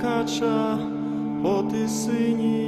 Кача по плине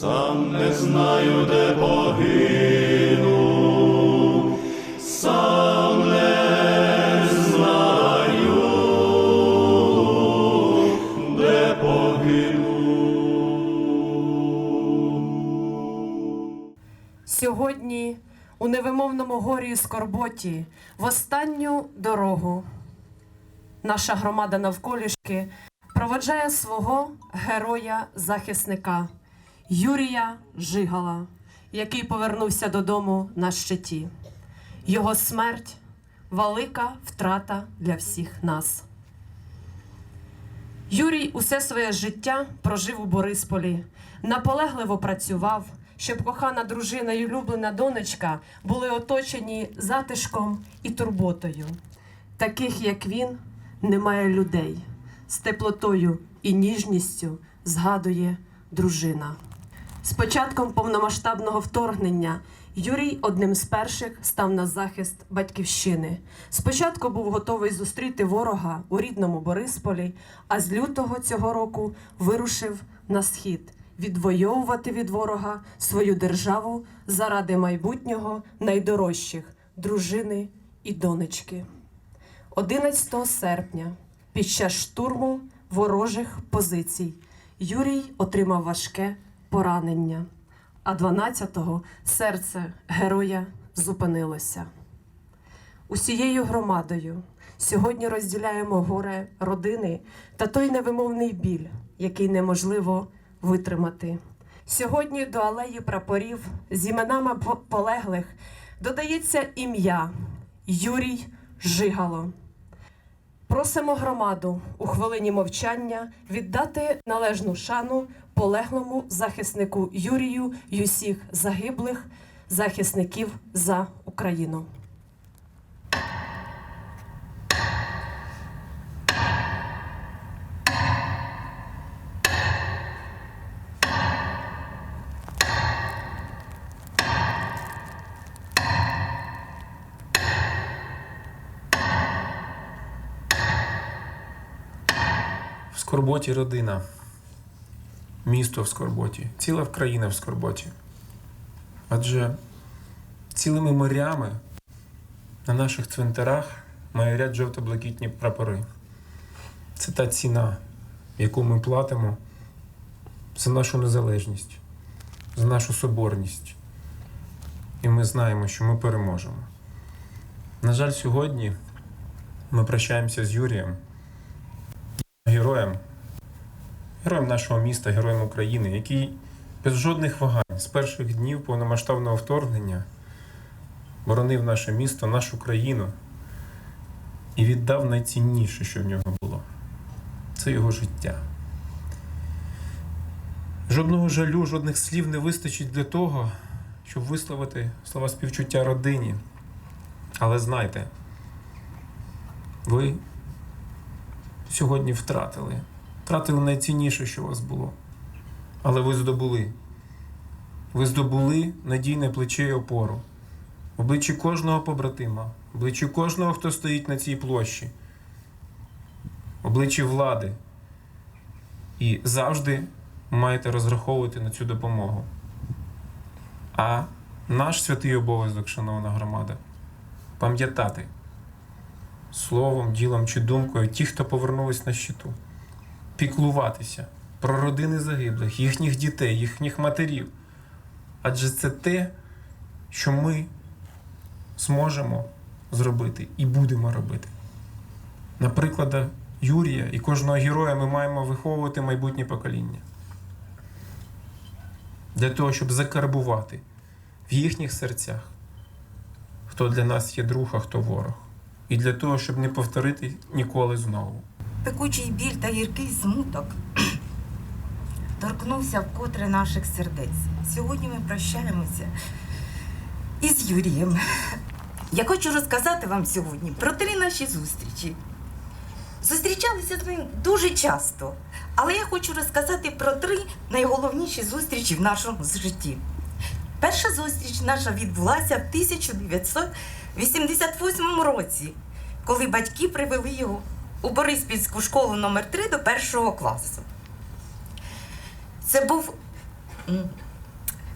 Сам не знаю, де погину, сам не знаю, де погину. Сьогодні у невимовному горі скорботі в останню дорогу наша громада навколішки проводжає свого героя-захисника Юрія Жигала, який повернувся додому на щиті. Його смерть велика втрата для всіх нас. Юрій усе своє життя прожив у Борисполі, наполегливо працював, щоб кохана дружина і улюблена донечка були оточені затишком і турботою. Таких, як він, немає людей. З теплотою і ніжністю згадує дружина. З початком повномасштабного вторгнення Юрій одним з перших став на захист батьківщини. Спочатку був готовий зустріти ворога у рідному Борисполі, а з лютого цього року вирушив на схід відвоювати від ворога свою державу заради майбутнього найдорожчих дружини і донечки. 11 серпня під час штурму ворожих позицій Юрій отримав важке поранення, а 12-го серце героя зупинилося. Усією громадою сьогодні розділяємо горе родини та той невимовний біль, який неможливо витримати. Сьогодні до алеї прапорів з іменами полеглих додається ім'я Юрій Жигало. Просимо громаду у хвилині мовчання віддати належну шану полеглому захиснику Юрію й усіх загиблих захисників за Україну. Скорботі родина, місто в скорботі, ціла країна в скорботі. Адже цілими морями на наших цвинтарах майорять жовто-блакитні прапори. Це та ціна, яку ми платимо за нашу незалежність, за нашу соборність. І ми знаємо, що ми переможемо. На жаль, сьогодні ми прощаємося з Юрієм героєм, героєм нашого міста, героєм України, який без жодних вагань з перших днів повномасштабного вторгнення боронив наше місто, нашу країну і віддав найцінніше, що в нього було це його життя. Жодного жалю, жодних слів не вистачить для того, щоб висловити слова співчуття родині. Але знайте, ви сьогодні втратили. Втратили найцінніше, що у вас було. Але ви здобули. Ви здобули надійне плече і опору. В обличчі кожного побратима, в обличчі кожного, хто стоїть на цій площі, в обличчі влади. І завжди маєте розраховувати на цю допомогу. А наш святий обов'язок, шановна громада, пам'ятати словом, ділом чи думкою ті, хто повернулись на щиту, піклуватися про родини загиблих, їхніх дітей, їхніх матерів. Адже це те, що ми зможемо зробити і будемо робити. На прикладах Юрія і кожного героя ми маємо виховувати майбутнє покоління. Для того, щоб закарбувати в їхніх серцях, хто для нас є друг, а хто ворог. І для того, щоб не повторити ніколи знову. Пекучий біль та гіркий смуток торкнувся вкотре наших сердець. Сьогодні ми прощаємося із Юрієм. Я хочу розказати вам сьогодні про три наші зустрічі. Зустрічалися з ним дуже часто, але я хочу розказати про три найголовніші зустрічі в нашому житті. Перша зустріч наша відбулася в 1988 році, коли батьки привели його у Бориспільську школу номер 3 до першого класу. Це був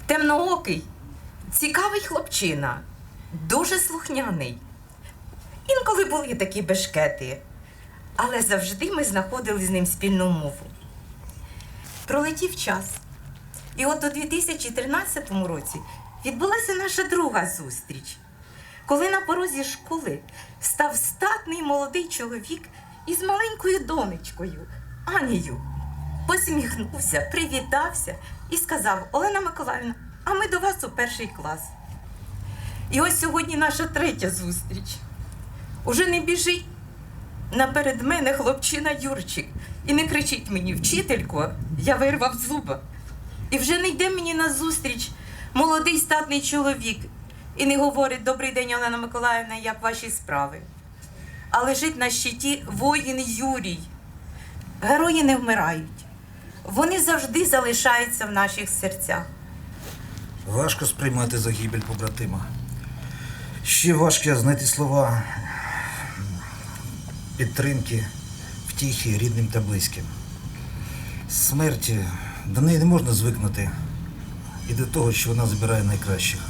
темноокий, цікавий хлопчина, дуже слухняний. Інколи були такі бешкети, але завжди ми знаходили з ним спільну мову. Пролетів час. І от у 2013 році відбулася наша друга зустріч, коли на порозі школи став статний молодий чоловік із маленькою донечкою Анією. Посміхнувся, привітався і сказав: Олена Миколаївна, а ми до вас у перший клас. І ось сьогодні наша третя зустріч. Уже не біжить наперед мене хлопчина Юрчик і не кричить мені, вчителько, я вирвав зуба. І вже не йде мені на зустріч молодий статний чоловік і не говорить Добрий день, Олена Миколаївна, як ваші справи. А лежить на щиті воїн Юрій. Герої не вмирають. Вони завжди залишаються в наших серцях. Важко сприймати загибель побратима. Ще важко знайти слова підтримки, втіхи рідним та близьким. Смерті до неї не можна звикнути і до того, що вона забирає найкращих.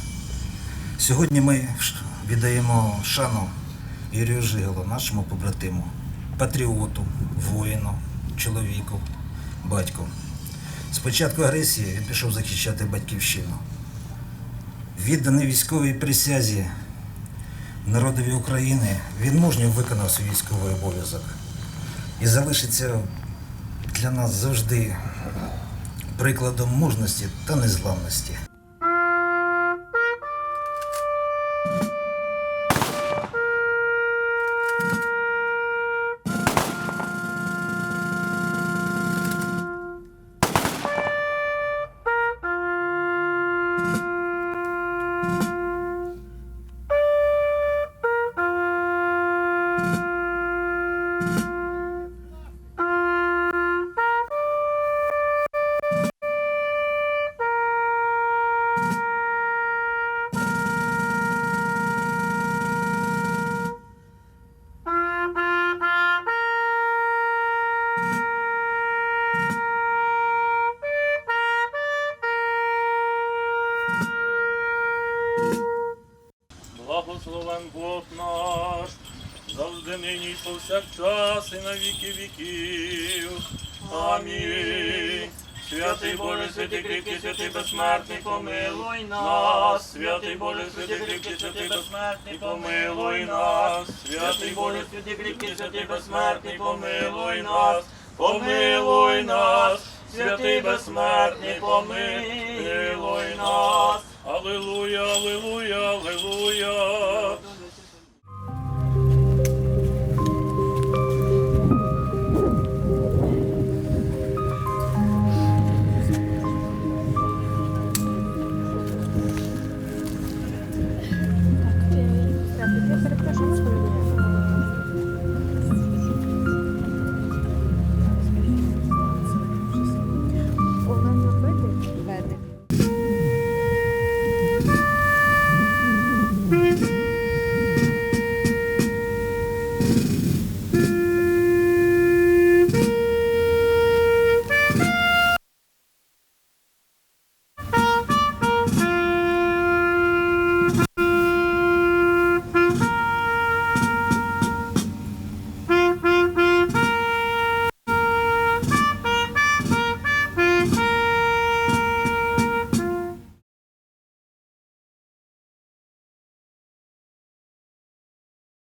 Сьогодні ми віддаємо шану Юрію Жигалу, нашому побратиму, патріоту, воїну, чоловіку, батьку. З початку агресії він пішов захищати батьківщину. Відданий військовій присязі народові України, він мужньо виконав свій військовий обов'язок і залишиться для нас завжди прикладом мужності та незламності. Благословен Бог наш, завжди нині і повсякчас і на віки віків. Амінь. Святий Боже, святий кріпкий, святий безсмертний, помилуй нас. Святий Боже, святий кріпкий, святий безсмертний, помилуй нас. Святий Боже, святий кріпкий, святий безсмертний, помилуй нас. Помилуй нас. Святий безсмертний, помилуй нас. Аллилуйя, аллилуйя, аллилуйя.